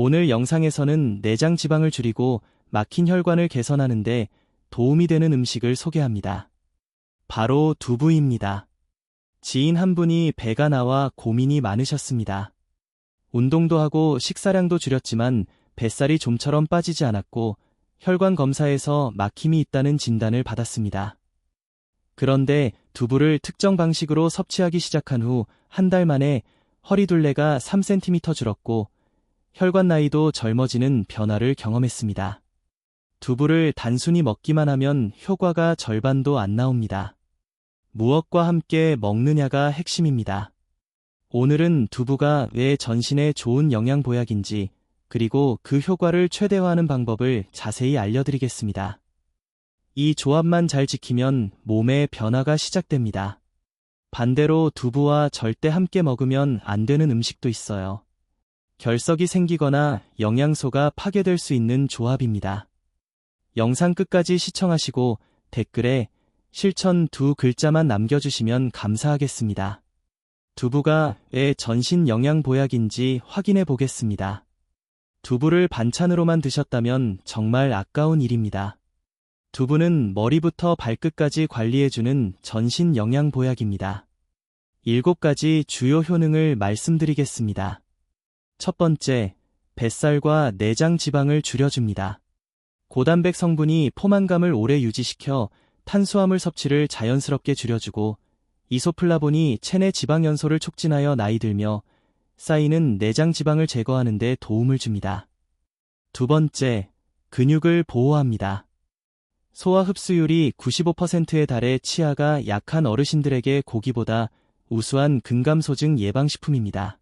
오늘 영상에서는 내장 지방을 줄이고 막힌 혈관을 개선하는데 도움이 되는 음식을 소개합니다. 바로 두부입니다. 지인 한 분이 배가 나와 고민이 많으셨습니다. 운동도 하고 식사량도 줄였지만 뱃살이 좀처럼 빠지지 않았고 혈관 검사에서 막힘이 있다는 진단을 받았습니다. 그런데 두부를 특정 방식으로 섭취하기 시작한 후 한 달 만에 허리둘레가 3cm 줄었고 혈관 나이도 젊어지는 변화를 경험했습니다. 두부를 단순히 먹기만 하면 효과가 절반도 안 나옵니다. 무엇과 함께 먹느냐가 핵심입니다. 오늘은 두부가 왜 전신에 좋은 영양 보약인지 그리고 그 효과를 최대화하는 방법을 자세히 알려드리겠습니다. 이 조합만 잘 지키면 몸의 변화가 시작됩니다. 반대로 두부와 절대 함께 먹으면 안 되는 음식도 있어요. 결석이 생기거나 영양소가 파괴될 수 있는 조합입니다. 영상 끝까지 시청하시고 댓글에 실천 두 글자만 남겨주시면 감사하겠습니다. 두부가 왜 전신 영양 보약인지 확인해 보겠습니다. 두부를 반찬으로만 드셨다면 정말 아까운 일입니다. 두부는 머리부터 발끝까지 관리해주는 전신 영양 보약입니다. 일곱 가지 주요 효능을 말씀드리겠습니다. 첫 번째, 뱃살과 내장 지방을 줄여줍니다. 고단백 성분이 포만감을 오래 유지시켜 탄수화물 섭취를 자연스럽게 줄여주고 이소플라본이 체내 지방 연소를 촉진하여 나이 들며 쌓이는 내장 지방을 제거하는 데 도움을 줍니다. 두 번째, 근육을 보호합니다. 소화 흡수율이 95%에 달해 치아가 약한 어르신들에게 고기보다 우수한 근감소증 예방식품입니다.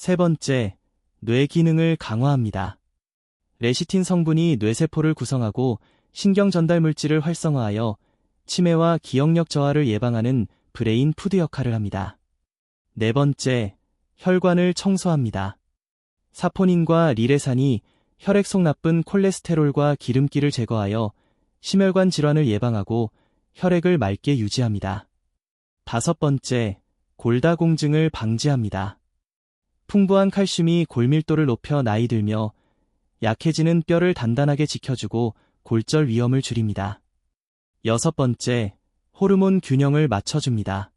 세 번째, 뇌 기능을 강화합니다. 레시틴 성분이 뇌세포를 구성하고 신경 전달 물질을 활성화하여 치매와 기억력 저하를 예방하는 브레인 푸드 역할을 합니다. 네 번째, 혈관을 청소합니다. 사포닌과 리레산이 혈액 속 나쁜 콜레스테롤과 기름기를 제거하여 심혈관 질환을 예방하고 혈액을 맑게 유지합니다. 다섯 번째, 골다공증을 방지합니다. 풍부한 칼슘이 골밀도를 높여 나이 들며 약해지는 뼈를 단단하게 지켜주고 골절 위험을 줄입니다. 여섯 번째, 호르몬 균형을 맞춰줍니다.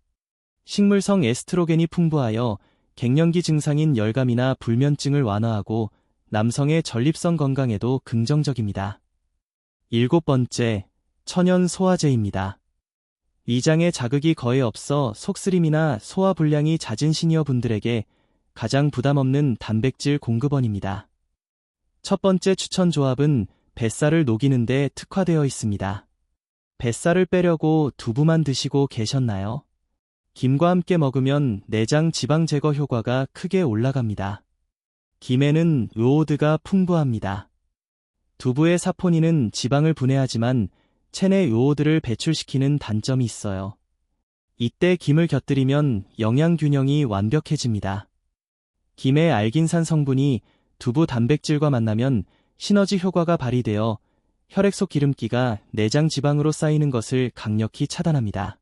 식물성 에스트로겐이 풍부하여 갱년기 증상인 열감이나 불면증을 완화하고 남성의 전립선 건강에도 긍정적입니다. 일곱 번째, 천연 소화제입니다. 위장에 자극이 거의 없어 속쓰림이나 소화 불량이 잦은 시니어 분들에게 가장 부담 없는 단백질 공급원입니다. 첫 번째 추천 조합은 뱃살을 녹이는데 특화되어 있습니다. 뱃살을 빼려고 두부만 드시고 계셨나요? 김과 함께 먹으면 내장 지방 제거 효과가 크게 올라갑니다. 김에는 요오드가 풍부합니다. 두부의 사포닌은 지방을 분해하지만 체내 요오드를 배출시키는 단점이 있어요. 이때 김을 곁들이면 영양 균형이 완벽해집니다. 김의 알긴산 성분이 두부 단백질과 만나면 시너지 효과가 발휘되어 혈액 속 기름기가 내장 지방으로 쌓이는 것을 강력히 차단합니다.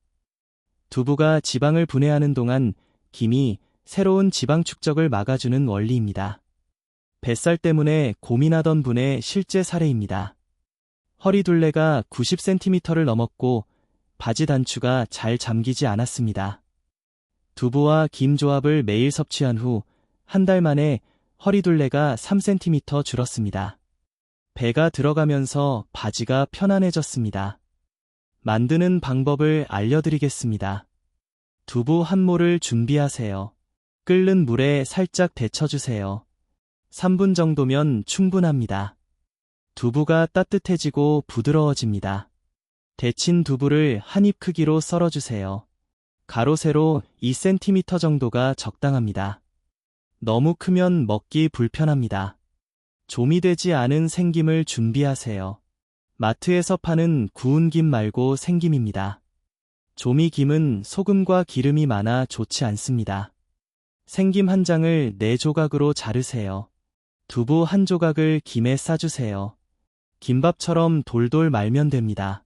두부가 지방을 분해하는 동안 김이 새로운 지방 축적을 막아주는 원리입니다. 뱃살 때문에 고민하던 분의 실제 사례입니다. 허리 둘레가 90cm를 넘었고 바지 단추가 잘 잠기지 않았습니다. 두부와 김 조합을 매일 섭취한 후 한 달 만에 허리둘레가 3cm 줄었습니다. 배가 들어가면서 바지가 편안해졌습니다. 만드는 방법을 알려드리겠습니다. 두부 한 모를 준비하세요. 끓는 물에 살짝 데쳐주세요. 3분 정도면 충분합니다. 두부가 따뜻해지고 부드러워집니다. 데친 두부를 한 입 크기로 썰어주세요. 가로 세로 2cm 정도가 적당합니다. 너무 크면 먹기 불편합니다. 조미 되지 않은 생김을 준비하세요. 마트에서 파는 구운 김 말고 생김입니다. 조미김은 소금과 기름이 많아 좋지 않습니다. 생김 한 장을 네 조각으로 자르세요. 두부 한 조각을 김에 싸주세요. 김밥처럼 돌돌 말면 됩니다.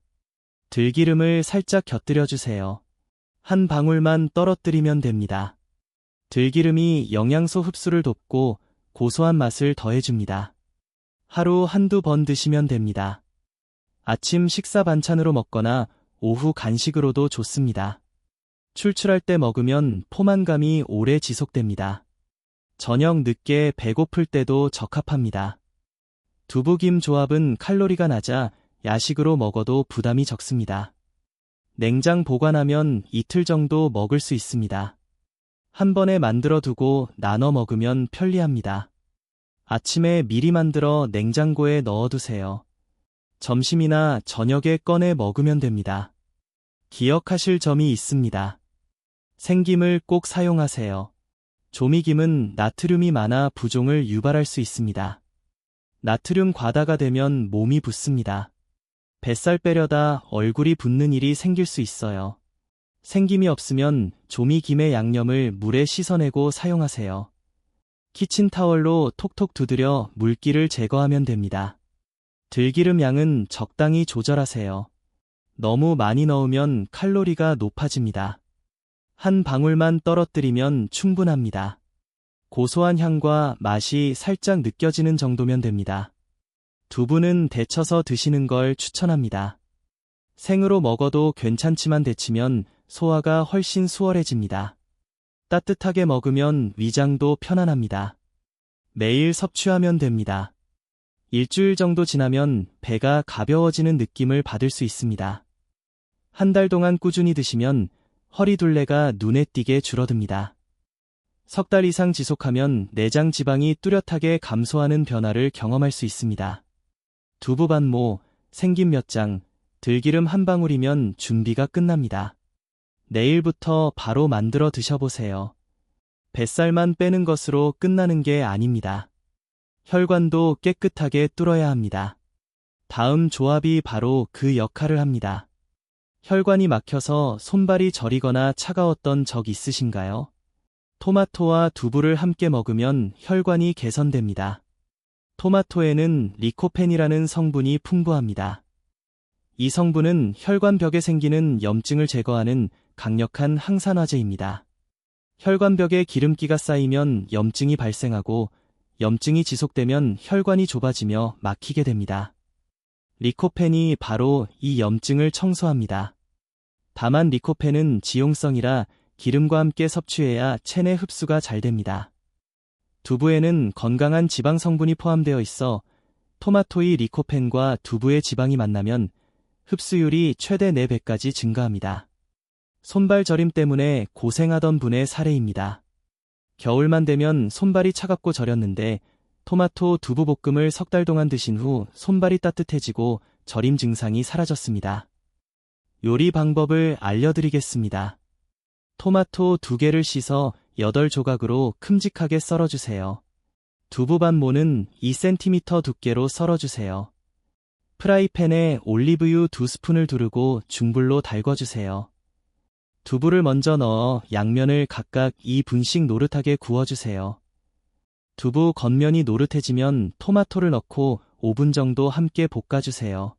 들기름을 살짝 곁들여 주세요. 한 방울만 떨어뜨리면 됩니다. 들기름이 영양소 흡수를 돕고 고소한 맛을 더해줍니다. 하루 한두 번 드시면 됩니다. 아침 식사 반찬으로 먹거나 오후 간식으로도 좋습니다. 출출할 때 먹으면 포만감이 오래 지속됩니다. 저녁 늦게 배고플 때도 적합합니다. 두부김 조합은 칼로리가 낮아 야식으로 먹어도 부담이 적습니다. 냉장 보관하면 이틀 정도 먹을 수 있습니다. 한 번에 만들어 두고 나눠 먹으면 편리합니다. 아침에 미리 만들어 냉장고에 넣어 두세요. 점심이나 저녁에 꺼내 먹으면 됩니다. 기억하실 점이 있습니다. 생김을 꼭 사용하세요. 조미김은 나트륨이 많아 부종을 유발할 수 있습니다. 나트륨 과다가 되면 몸이 붓습니다. 뱃살 빼려다 얼굴이 붓는 일이 생길 수 있어요. 생김이 없으면 조미김의 양념을 물에 씻어내고 사용하세요. 키친타월로 톡톡 두드려 물기를 제거하면 됩니다. 들기름 양은 적당히 조절하세요. 너무 많이 넣으면 칼로리가 높아집니다. 한 방울만 떨어뜨리면 충분합니다. 고소한 향과 맛이 살짝 느껴지는 정도면 됩니다. 두부는 데쳐서 드시는 걸 추천합니다. 생으로 먹어도 괜찮지만 데치면 소화가 훨씬 수월해집니다. 따뜻하게 먹으면 위장도 편안합니다. 매일 섭취하면 됩니다. 일주일 정도 지나면 배가 가벼워지는 느낌을 받을 수 있습니다. 한 달 동안 꾸준히 드시면 허리둘레가 눈에 띄게 줄어듭니다. 석 달 이상 지속하면 내장 지방이 뚜렷하게 감소하는 변화를 경험할 수 있습니다. 두부 반모, 생김 몇 장, 들기름 한 방울이면 준비가 끝납니다. 내일부터 바로 만들어 드셔보세요. 뱃살만 빼는 것으로 끝나는 게 아닙니다. 혈관도 깨끗하게 뚫어야 합니다. 다음 조합이 바로 그 역할을 합니다. 혈관이 막혀서 손발이 저리거나 차가웠던 적 있으신가요? 토마토와 두부를 함께 먹으면 혈관이 개선됩니다. 토마토에는 리코펜이라는 성분이 풍부합니다. 이 성분은 혈관벽에 생기는 염증을 제거하는 강력한 항산화제입니다. 혈관벽에 기름기가 쌓이면 염증이 발생하고 염증이 지속되면 혈관이 좁아지며 막히게 됩니다. 리코펜이 바로 이 염증을 청소합니다. 다만 리코펜은 지용성이라 기름과 함께 섭취해야 체내 흡수가 잘 됩니다. 두부에는 건강한 지방 성분이 포함되어 있어 토마토의 리코펜과 두부의 지방이 만나면 흡수율이 최대 4배까지 증가합니다. 손발 저림 때문에 고생하던 분의 사례입니다. 겨울만 되면 손발이 차갑고 저렸는데 토마토 두부 볶음을 석 달 동안 드신 후 손발이 따뜻해지고 저림 증상이 사라졌습니다. 요리 방법을 알려드리겠습니다. 토마토 두 개를 씻어 8조각으로 큼직하게 썰어주세요. 두부 반모는 2cm 두께로 썰어주세요. 프라이팬에 올리브유 두 스푼을 두르고 중불로 달궈주세요. 두부를 먼저 넣어 양면을 각각 2분씩 노릇하게 구워주세요. 두부 겉면이 노릇해지면 토마토를 넣고 5분 정도 함께 볶아주세요.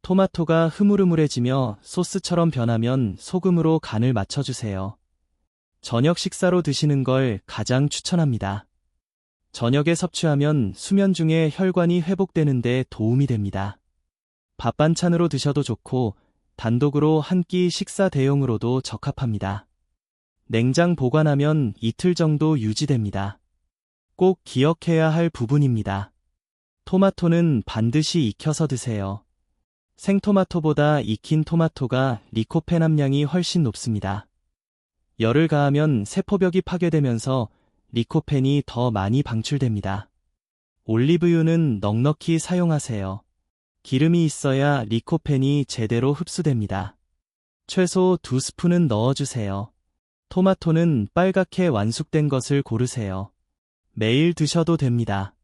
토마토가 흐물흐물해지며 소스처럼 변하면 소금으로 간을 맞춰주세요. 저녁 식사로 드시는 걸 가장 추천합니다. 저녁에 섭취하면 수면 중에 혈관이 회복되는데 도움이 됩니다. 밥 반찬으로 드셔도 좋고 단독으로 한 끼 식사 대용으로도 적합합니다. 냉장 보관하면 이틀 정도 유지됩니다. 꼭 기억해야 할 부분입니다. 토마토는 반드시 익혀서 드세요. 생토마토보다 익힌 토마토가 리코펜 함량이 훨씬 높습니다. 열을 가하면 세포벽이 파괴되면서 리코펜이 더 많이 방출됩니다. 올리브유는 넉넉히 사용하세요. 기름이 있어야 리코펜이 제대로 흡수됩니다. 최소 두 스푼은 넣어주세요. 토마토는 빨갛게 완숙된 것을 고르세요. 매일 드셔도 됩니다.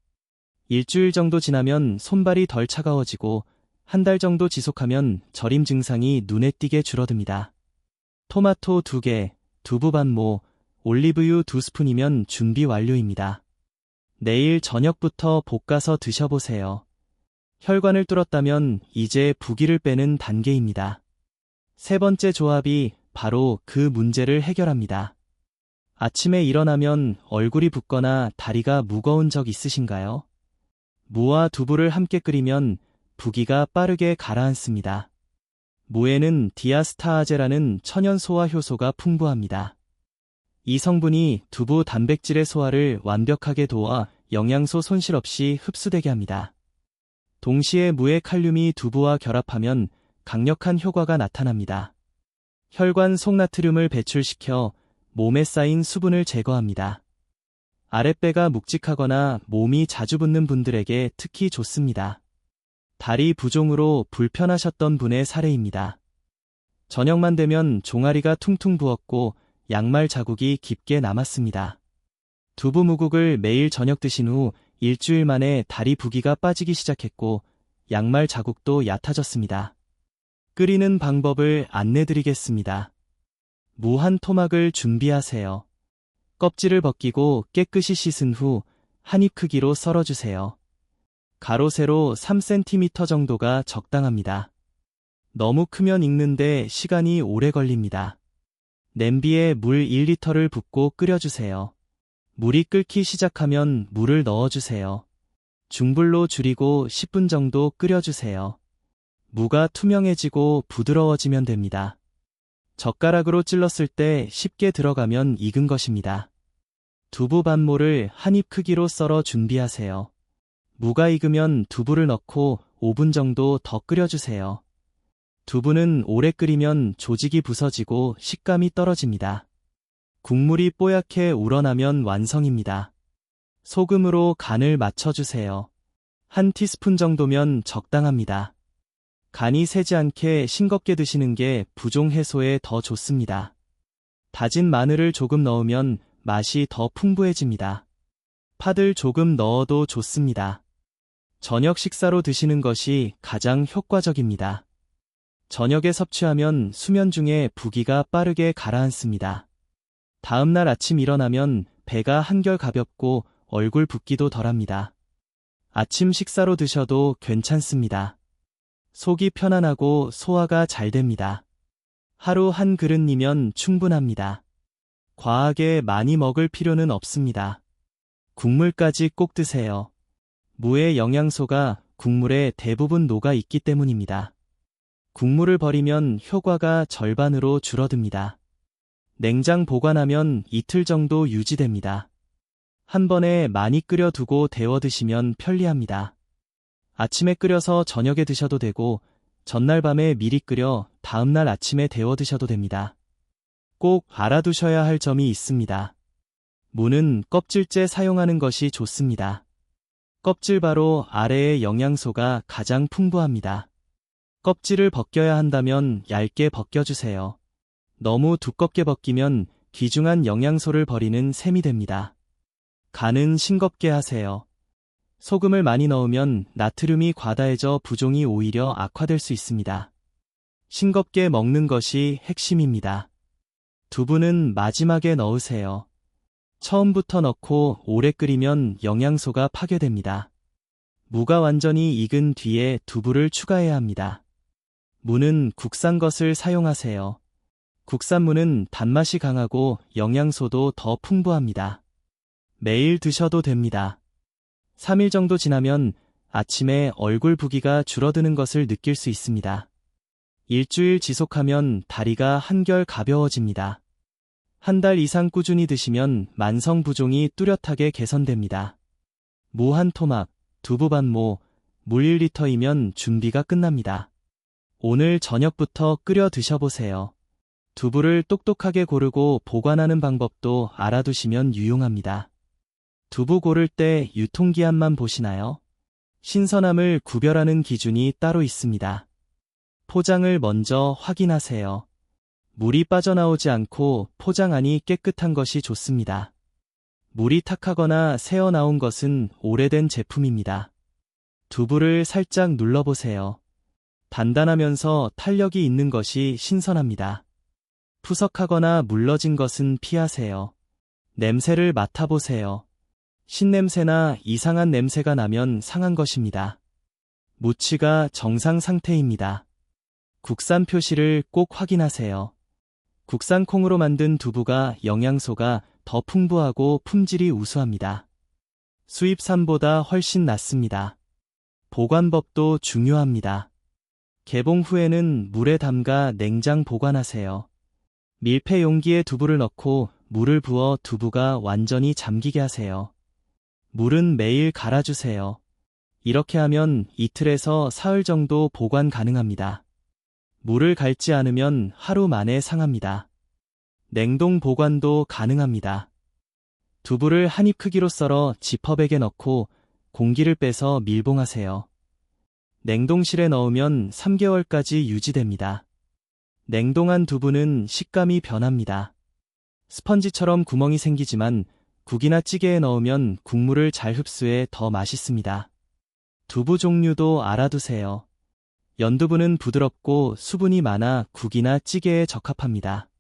일주일 정도 지나면 손발이 덜 차가워지고 한 달 정도 지속하면 저림 증상이 눈에 띄게 줄어듭니다. 토마토 2개, 두부 반모, 올리브유 2스푼이면 준비 완료입니다. 내일 저녁부터 볶아서 드셔보세요. 혈관을 뚫었다면 이제 부기를 빼는 단계입니다. 세 번째 조합이 바로 그 문제를 해결합니다. 아침에 일어나면 얼굴이 붓거나 다리가 무거운 적 있으신가요? 무와 두부를 함께 끓이면 부기가 빠르게 가라앉습니다. 무에는 디아스타아제라는 천연 소화 효소가 풍부합니다. 이 성분이 두부 단백질의 소화를 완벽하게 도와 영양소 손실 없이 흡수되게 합니다. 동시에 무의 칼륨이 두부와 결합하면 강력한 효과가 나타납니다. 혈관 속 나트륨을 배출시켜 몸에 쌓인 수분을 제거합니다. 아랫배가 묵직하거나 몸이 자주 붓는 분들에게 특히 좋습니다. 다리 부종으로 불편하셨던 분의 사례입니다. 저녁만 되면 종아리가 퉁퉁 부었고 양말 자국이 깊게 남았습니다. 두부 무국을 매일 저녁 드신 후 일주일 만에 다리 부기가 빠지기 시작했고 양말 자국도 얕아졌습니다. 끓이는 방법을 안내드리겠습니다. 무한 토막을 준비하세요. 껍질을 벗기고 깨끗이 씻은 후 한입 크기로 썰어주세요. 가로 세로 3cm 정도가 적당합니다. 너무 크면 익는데 시간이 오래 걸립니다. 냄비에 물 1리터를 붓고 끓여주세요. 물이 끓기 시작하면 물을 넣어주세요. 중불로 줄이고 10분 정도 끓여주세요. 무가 투명해지고 부드러워지면 됩니다. 젓가락으로 찔렀을 때 쉽게 들어가면 익은 것입니다. 두부 반모를 한 입 크기로 썰어 준비하세요. 무가 익으면 두부를 넣고 5분 정도 더 끓여주세요. 두부는 오래 끓이면 조직이 부서지고 식감이 떨어집니다. 국물이 뽀얗게 우러나면 완성입니다. 소금으로 간을 맞춰주세요. 한 티스푼 정도면 적당합니다. 간이 세지 않게 싱겁게 드시는 게 부종 해소에 더 좋습니다. 다진 마늘을 조금 넣으면 맛이 더 풍부해집니다. 파들 조금 넣어도 좋습니다. 저녁 식사로 드시는 것이 가장 효과적입니다. 저녁에 섭취하면 수면 중에 부기가 빠르게 가라앉습니다. 다음날 아침 일어나면 배가 한결 가볍고 얼굴 붓기도 덜합니다. 아침 식사로 드셔도 괜찮습니다. 속이 편안하고 소화가 잘 됩니다. 하루 한 그릇이면 충분합니다. 과하게 많이 먹을 필요는 없습니다. 국물까지 꼭 드세요. 무의 영양소가 국물에 대부분 녹아 있기 때문입니다. 국물을 버리면 효과가 절반으로 줄어듭니다. 냉장 보관하면 이틀 정도 유지됩니다. 한 번에 많이 끓여 두고 데워 드시면 편리합니다. 아침에 끓여서 저녁에 드셔도 되고 전날 밤에 미리 끓여 다음날 아침에 데워 드셔도 됩니다. 꼭 알아두셔야 할 점이 있습니다. 무는 껍질째 사용하는 것이 좋습니다. 껍질 바로 아래의 영양소가 가장 풍부합니다. 껍질을 벗겨야 한다면 얇게 벗겨주세요. 너무 두껍게 벗기면 귀중한 영양소를 버리는 셈이 됩니다. 간은 싱겁게 하세요. 소금을 많이 넣으면 나트륨이 과다해져 부종이 오히려 악화될 수 있습니다. 싱겁게 먹는 것이 핵심입니다. 두부는 마지막에 넣으세요. 처음부터 넣고 오래 끓이면 영양소가 파괴됩니다. 무가 완전히 익은 뒤에 두부를 추가해야 합니다. 무는 국산 것을 사용하세요. 국산무는 단맛이 강하고 영양소도 더 풍부합니다. 매일 드셔도 됩니다. 3일 정도 지나면 아침에 얼굴 부기가 줄어드는 것을 느낄 수 있습니다. 일주일 지속하면 다리가 한결 가벼워집니다. 한 달 이상 꾸준히 드시면 만성 부종이 뚜렷하게 개선됩니다. 무한 토막, 두부 반모, 물 1리터이면 준비가 끝납니다. 오늘 저녁부터 끓여 드셔보세요. 두부를 똑똑하게 고르고 보관하는 방법도 알아두시면 유용합니다. 두부 고를 때 유통기한만 보시나요? 신선함을 구별하는 기준이 따로 있습니다. 포장을 먼저 확인하세요. 물이 빠져나오지 않고 포장 안이 깨끗한 것이 좋습니다. 물이 탁하거나 새어 나온 것은 오래된 제품입니다. 두부를 살짝 눌러보세요. 단단하면서 탄력이 있는 것이 신선합니다. 푸석하거나 물러진 것은 피하세요. 냄새를 맡아보세요. 신냄새나 이상한 냄새가 나면 상한 것입니다. 무치가 정상 상태입니다. 국산 표시를 꼭 확인하세요. 국산 콩으로 만든 두부가 영양소가 더 풍부하고 품질이 우수합니다. 수입산보다 훨씬 낫습니다. 보관법도 중요합니다. 개봉 후에는 물에 담가 냉장 보관하세요. 밀폐 용기에 두부를 넣고 물을 부어 두부가 완전히 잠기게 하세요. 물은 매일 갈아주세요. 이렇게 하면 이틀에서 사흘 정도 보관 가능합니다. 물을 갈지 않으면 하루 만에 상합니다. 냉동 보관도 가능합니다. 두부를 한 입 크기로 썰어 지퍼백에 넣고 공기를 빼서 밀봉하세요. 냉동실에 넣으면 3개월까지 유지됩니다. 냉동한 두부는 식감이 변합니다. 스펀지처럼 구멍이 생기지만 국이나 찌개에 넣으면 국물을 잘 흡수해 더 맛있습니다. 두부 종류도 알아두세요. 연두부는 부드럽고 수분이 많아 국이나 찌개에 적합합니다.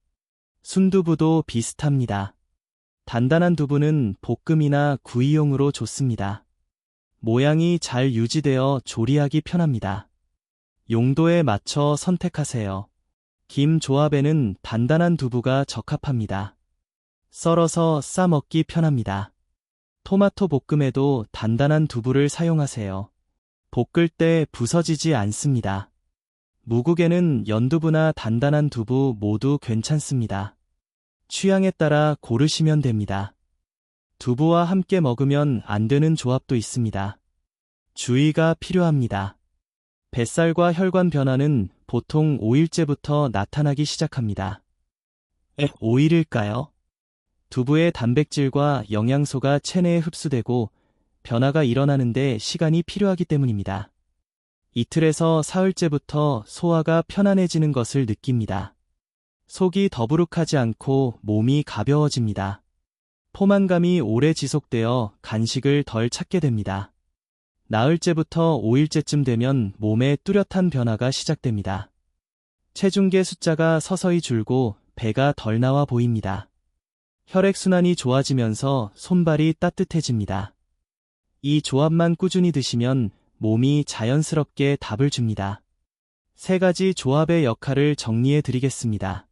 순두부도 비슷합니다. 단단한 두부는 볶음이나 구이용으로 좋습니다. 모양이 잘 유지되어 조리하기 편합니다. 용도에 맞춰 선택하세요. 김 조합에는 단단한 두부가 적합합니다. 썰어서 싸 먹기 편합니다. 토마토 볶음에도 단단한 두부를 사용하세요. 볶을 때 부서지지 않습니다. 무국에는 연두부나 단단한 두부 모두 괜찮습니다. 취향에 따라 고르시면 됩니다. 두부와 함께 먹으면 안 되는 조합도 있습니다. 주의가 필요합니다. 뱃살과 혈관 변화는 보통 5일째부터 나타나기 시작합니다. 에, 5일일까요? 두부의 단백질과 영양소가 체내에 흡수되고 변화가 일어나는데 시간이 필요하기 때문입니다. 이틀에서 사흘째부터 소화가 편안해지는 것을 느낍니다. 속이 더부룩하지 않고 몸이 가벼워집니다. 포만감이 오래 지속되어 간식을 덜 찾게 됩니다. 나흘째부터 5일째쯤 되면 몸에 뚜렷한 변화가 시작됩니다. 체중계 숫자가 서서히 줄고 배가 덜 나와 보입니다. 혈액순환이 좋아지면서 손발이 따뜻해집니다. 이 조합만 꾸준히 드시면 몸이 자연스럽게 답을 줍니다. 세 가지 조합의 역할을 정리해 드리겠습니다.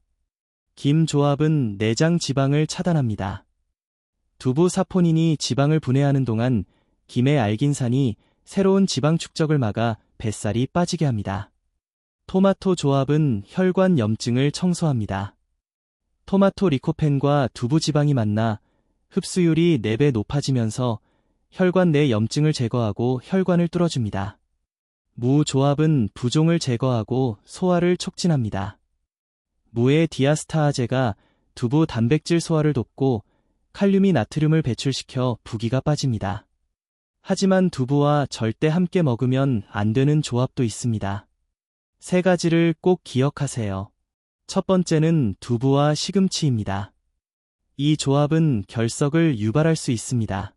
김 조합은 내장 지방을 차단합니다. 두부 사포닌이 지방을 분해하는 동안 김의 알긴산이 새로운 지방 축적을 막아 뱃살이 빠지게 합니다. 토마토 조합은 혈관 염증을 청소합니다. 토마토 리코펜과 두부 지방이 만나 흡수율이 4배 높아지면서 혈관 내 염증을 제거하고 혈관을 뚫어줍니다. 무 조합은 부종을 제거하고 소화를 촉진합니다. 무의 디아스타아제가 두부 단백질 소화를 돕고 칼륨이 나트륨을 배출시켜 부기가 빠집니다. 하지만 두부와 절대 함께 먹으면 안 되는 조합도 있습니다. 세 가지를 꼭 기억하세요. 첫 번째는 두부와 시금치입니다. 이 조합은 결석을 유발할 수 있습니다.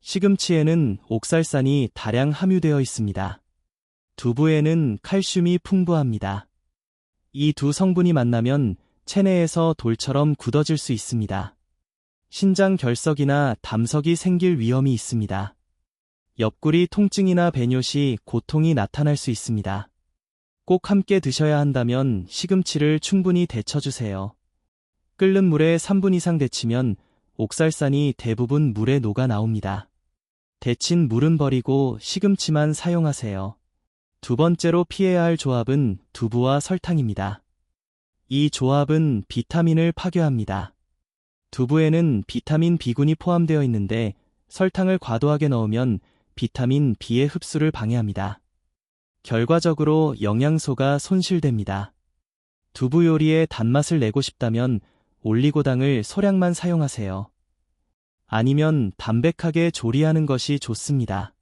시금치에는 옥살산이 다량 함유되어 있습니다. 두부에는 칼슘이 풍부합니다. 이 두 성분이 만나면 체내에서 돌처럼 굳어질 수 있습니다. 신장 결석이나 담석이 생길 위험이 있습니다. 옆구리 통증이나 배뇨 시 고통이 나타날 수 있습니다. 꼭 함께 드셔야 한다면 시금치를 충분히 데쳐주세요. 끓는 물에 3분 이상 데치면 옥살산이 대부분 물에 녹아 나옵니다. 데친 물은 버리고 시금치만 사용하세요. 두 번째로 피해야 할 조합은 두부와 설탕입니다. 이 조합은 비타민을 파괴합니다. 두부에는 비타민 B군이 포함되어 있는데 설탕을 과도하게 넣으면 비타민 B의 흡수를 방해합니다. 결과적으로 영양소가 손실됩니다. 두부 요리에 단맛을 내고 싶다면 올리고당을 소량만 사용하세요. 아니면 담백하게 조리하는 것이 좋습니다.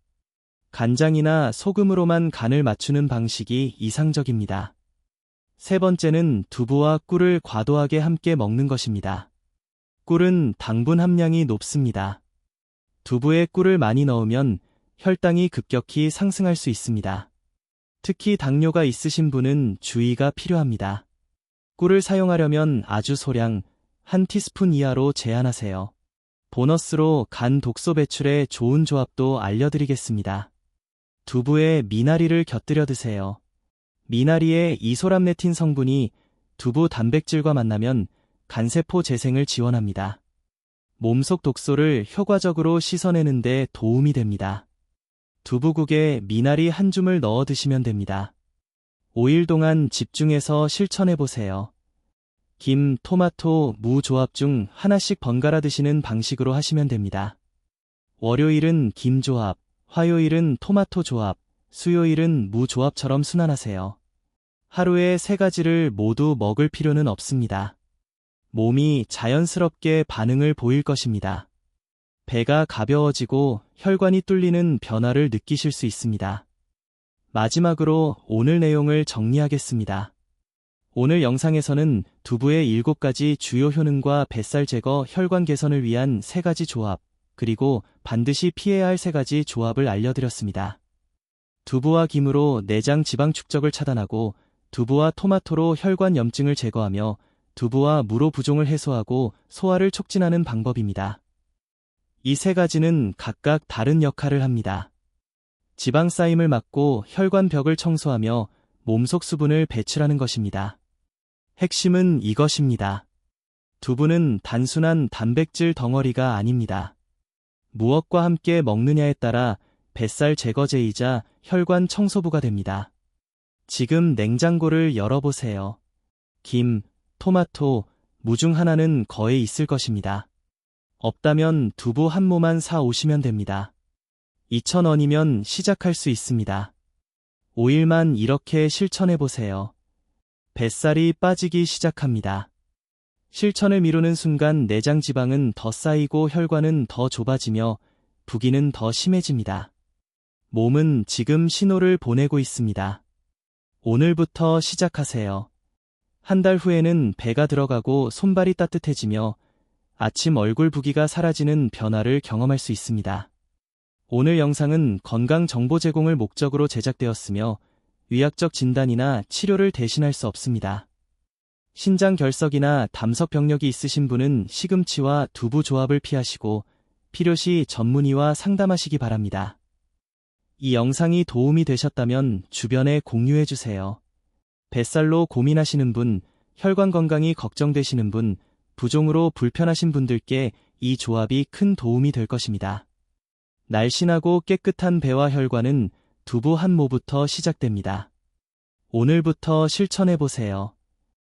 간장이나 소금으로만 간을 맞추는 방식이 이상적입니다. 세 번째는 두부와 꿀을 과도하게 함께 먹는 것입니다. 꿀은 당분 함량이 높습니다. 두부에 꿀을 많이 넣으면 혈당이 급격히 상승할 수 있습니다. 특히 당뇨가 있으신 분은 주의가 필요합니다. 꿀을 사용하려면 아주 소량 한 티스푼 이하로 제한하세요. 보너스로 간 독소 배출에 좋은 조합도 알려드리겠습니다. 두부에 미나리를 곁들여 드세요. 미나리의 이소람네틴 성분이 두부 단백질과 만나면 간세포 재생을 지원합니다. 몸속 독소를 효과적으로 씻어내는 데 도움이 됩니다. 두부국에 미나리 한 줌을 넣어 드시면 됩니다. 5일 동안 집중해서 실천해 보세요. 김, 토마토, 무 조합 중 하나씩 번갈아 드시는 방식으로 하시면 됩니다. 월요일은 김 조합, 화요일은 토마토 조합, 수요일은 무 조합처럼 순환하세요. 하루에 세 가지를 모두 먹을 필요는 없습니다. 몸이 자연스럽게 반응을 보일 것입니다. 배가 가벼워지고 혈관이 뚫리는 변화를 느끼실 수 있습니다. 마지막으로 오늘 내용을 정리하겠습니다. 오늘 영상에서는 두부의 7가지 주요 효능과 뱃살 제거, 혈관 개선을 위한 3가지 조합, 그리고 반드시 피해야 할 3가지 조합을 알려드렸습니다. 두부와 김으로 내장 지방 축적을 차단하고 두부와 토마토로 혈관 염증을 제거하며 두부와 무로 부종을 해소하고 소화를 촉진하는 방법입니다. 이 세 가지는 각각 다른 역할을 합니다. 지방 쌓임을 막고 혈관 벽을 청소하며 몸속 수분을 배출하는 것입니다. 핵심은 이것입니다. 두부는 단순한 단백질 덩어리가 아닙니다. 무엇과 함께 먹느냐에 따라 뱃살 제거제이자 혈관 청소부가 됩니다. 지금 냉장고를 열어보세요. 김, 토마토, 무중 하나는 거의 있을 것입니다. 없다면 두부 한 모만 사 오시면 됩니다. 2,000원이면 시작할 수 있습니다. 5일만 이렇게 실천해 보세요. 뱃살이 빠지기 시작합니다. 실천을 미루는 순간 내장 지방은 더 쌓이고 혈관은 더 좁아지며 부기는 더 심해집니다. 몸은 지금 신호를 보내고 있습니다. 오늘부터 시작하세요. 한 달 후에는 배가 들어가고 손발이 따뜻해지며 아침 얼굴 부기가 사라지는 변화를 경험할 수 있습니다. 오늘 영상은 건강 정보 제공을 목적으로 제작되었으며 의학적 진단이나 치료를 대신할 수 없습니다. 신장 결석이나 담석 병력이 있으신 분은 시금치와 두부 조합을 피하시고 필요시 전문의와 상담하시기 바랍니다. 이 영상이 도움이 되셨다면 주변에 공유해 주세요. 뱃살로 고민하시는 분, 혈관 건강이 걱정되시는 분, 부종으로 불편하신 분들께 이 조합이 큰 도움이 될 것입니다. 날씬하고 깨끗한 배와 혈관은 두부 한 모부터 시작됩니다. 오늘부터 실천해 보세요.